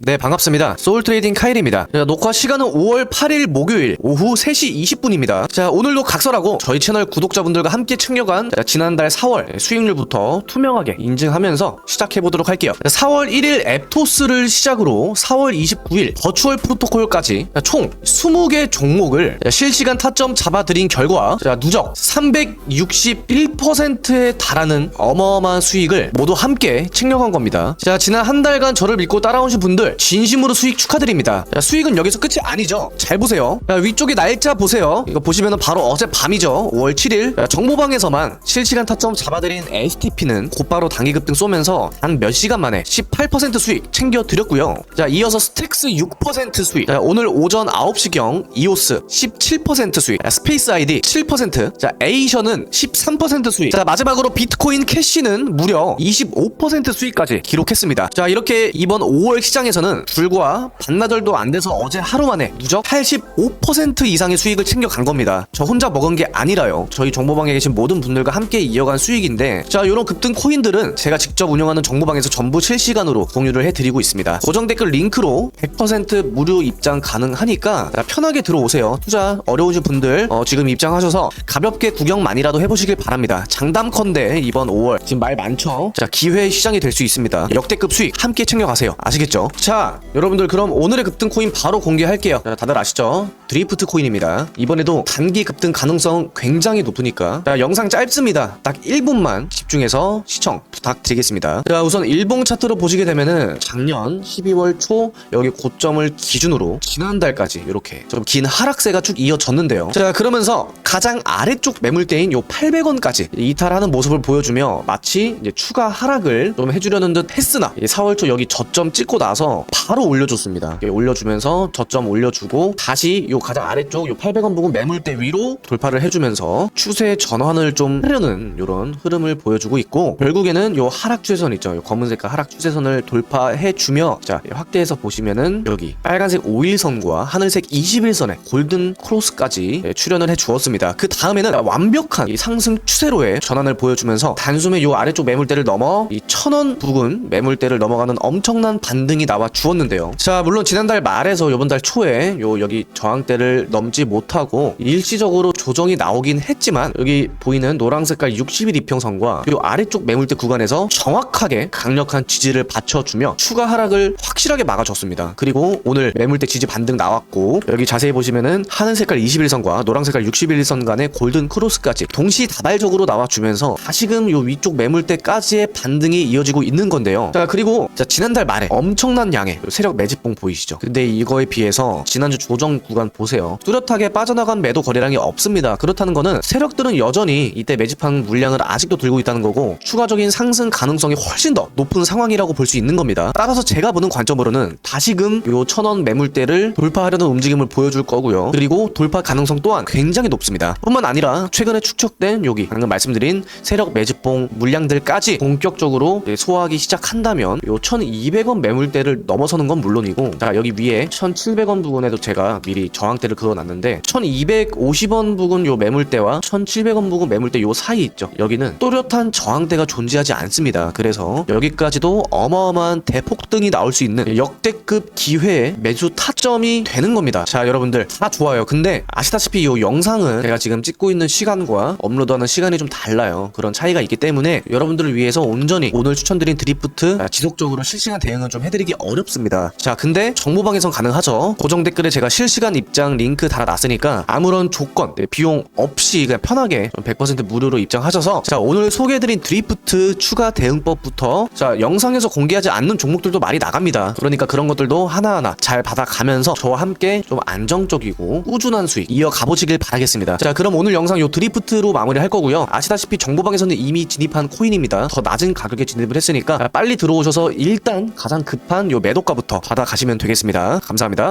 네, 반갑습니다. 소울트레이딩 카일입니다. 자, 녹화 시간은 5월 8일 목요일 오후 3시 20분입니다. 자, 오늘도 각설하고 저희 채널 구독자분들과 함께 챙겨간 자, 지난달 4월 수익률부터 투명하게 인증하면서 시작해보도록 할게요. 자, 4월 1일 앱토스를 시작으로 4월 29일 버추얼 프로토콜까지 자, 총 20개 종목을 자, 실시간 타점 잡아드린 결과 자, 누적 361%에 달하는 어마어마한 수익을 모두 함께 챙겨간 겁니다. 자, 지난 한 달간 저를 믿고 따라오신 분들 진심으로 수익 축하드립니다. 자, 수익은 여기서 끝이 아니죠. 잘 보세요. 자, 위쪽에 날짜 보세요. 이거 보시면 바로 어제 밤이죠. 5월 7일. 자, 정보방에서만 실시간 타점 잡아드린 STP는 곧바로 단기 급등 쏘면서 한 몇 시간 만에 18% 수익 챙겨드렸고요. 자, 이어서 스택스 6% 수익. 자, 오늘 오전 9시경 이오스 17% 수익. 자, 스페이스 아이디 7%. 자, 에이션은 13% 수익. 자, 마지막으로 비트코인 캐시는 무려 25% 수익까지 기록했습니다. 자, 이렇게 이번 5월 시장에서 는 불과 반나절도 안 돼서 어제 하루 만에 누적 85% 이상의 수익을 챙겨간 겁니다. 저 혼자 먹은 게 아니라요. 저희 정보방에 계신 모든 분들과 함께 이어간 수익인데, 자, 이런 급등 코인들은 제가 직접 운영하는 정보방에서 전부 실시간으로 공유를 해드리고 있습니다. 고정 댓글 링크로 100% 무료 입장 가능하니까 자, 편하게 들어오세요. 투자 어려우신 분들 어, 지금 입장하셔서 가볍게 구경만이라도 해보시길 바랍니다. 장담컨대 이번 5월 지금 말 많죠? 자, 기회 시장이 될 수 있습니다. 역대급 수익 함께 챙겨가세요. 아시겠죠? 자, 여러분들 그럼 오늘의 급등 코인 바로 공개할게요. 자, 다들 아시죠? 드리프트 코인입니다. 이번에도 단기 급등 가능성 굉장히 높으니까 자, 영상 짧습니다. 딱 1분만 집중해서 시청 부탁드리겠습니다. 자, 우선 일봉 차트로 보시게 되면은 작년 12월 초 여기 고점을 기준으로 지난달까지 이렇게 좀 긴 하락세가 쭉 이어졌는데요. 자, 그러면서 가장 아래쪽 매물대인 요 800원까지 이탈하는 모습을 보여주며 마치 추가 하락을 좀 해주려는 듯 했으나 4월 초 여기 저점 찍고 나서 바로 올려줬습니다. 올려주면서 저점 올려주고 다시 요 가장 아래쪽 요 800원 부분 매물대 위로 돌파를 해주면서 추세 전환을 좀 하려는 이런 흐름을 보여주고 있고 결국에는 요 하락 추세선 있죠. 요 검은 색깔 하락 추세선을 돌파해주며 자 확대해서 보시면은 여기 빨간색 5일선과 하늘색 21선의 골든 크로스까지 예, 출현을 해주었습니다. 그 다음에는 완벽한 이 상승 추세로의 전환을 보여주면서 단숨에 요 아래쪽 매물대를 넘어 이 천원 부근 매물대를 넘어가는 엄청난 반등이 나와 주었는데요. 자 물론 지난달 말에서 요번 달 초에 요 여기 저항대를 넘지 못하고 일시적으로 조정이 나오긴 했지만 여기 보이는 노랑 색깔 60일 이평선과 요 아래쪽 매물대 구간에서 정확하게 강력한 지지를 받쳐주며 추가 하락을 확실하게 막아줬습니다. 그리고 오늘 매물대 지지 반등 나왔고 여기 자세히 보시면은 하늘 색깔 21선과 노랑 색깔 61선 간의 골든 크로스까지 동시다발적으로 나와주면서 다시금 요 위쪽 매물대까지의 반등이 이어지고 있는 건데요. 자 그리고 자, 지난달 말에 엄청난 양의 요 세력 매집봉 보이시죠? 근데 이거에 비해서 지난주 조정 구간 보세요. 뚜렷하게 빠져나간 매도 거래량이 없습니다. 그렇다는 거는 세력들은 여전히 이때 매집한 물량을 아직도 들고 있다는 거고 추가적인 상승 가능성이 훨씬 더 높은 상황이라고 볼 수 있는 겁니다. 따라서 제가 보는 관점으로는 다시금 요 천원 매물대를 돌파하려는 움직임을 보여줄 거고요. 그리고 돌파 가능성 또한 굉장히 높습니다. 뿐만 아니라 최근에 축적된 여기 방금 말씀드린 세력 매집봉 물량들까지 본격적으로 소화하기 시작한다면 요 1200원 매물대를 넘어서는 건 물론이고 자 여기 위에 1700원 부근에도 제가 미리 저항대를 그어놨는데 1250원 부근 요 매물대와 1700원 부근 매물대 요 사이 있죠? 여기는 또렷한 저항대가 존재하지 않습니다. 그래서 여기까지도 어마어마한 대폭등이 나올 수 있는 역대급 기회의 매수 타점이 되는 겁니다. 자 여러분들 다 좋아요. 근데 아시다시피 이 영상은 제가 지금 찍고 있는 시간과 업로드하는 시간이 좀 달라요. 그런 차이가 있기 때문에 여러분들을 위해서 온전히 오늘 추천드린 드리프트 아, 지속적으로 실시간 대응은 좀 해드리기 습니다. 자 근데 정보방에선 가능하죠. 고정 댓글에 제가 실시간 입장 링크 달아놨으니까 아무런 조건 네, 비용 없이 그냥 편하게 좀100% 무료로 입장하셔서 자 오늘 소개해드린 드리프트 추가 대응법부터 자 영상에서 공개하지 않는 종목들도 많이 나갑니다. 그러니까 그런 것들도 하나하나 잘 받아가면서 저와 함께 좀 안정적이고 꾸준한 수익 이어가 보시길 바라겠습니다. 자 그럼 오늘 영상 요 드리프트로 마무리할 거고요. 아시다시피 정보방에서는 이미 진입한 코인입니다. 더 낮은 가격에 진입을 했으니까 빨리 들어오셔서 일단 가장 급한 요 매도가부터 받아가시면 되겠습니다. 감사합니다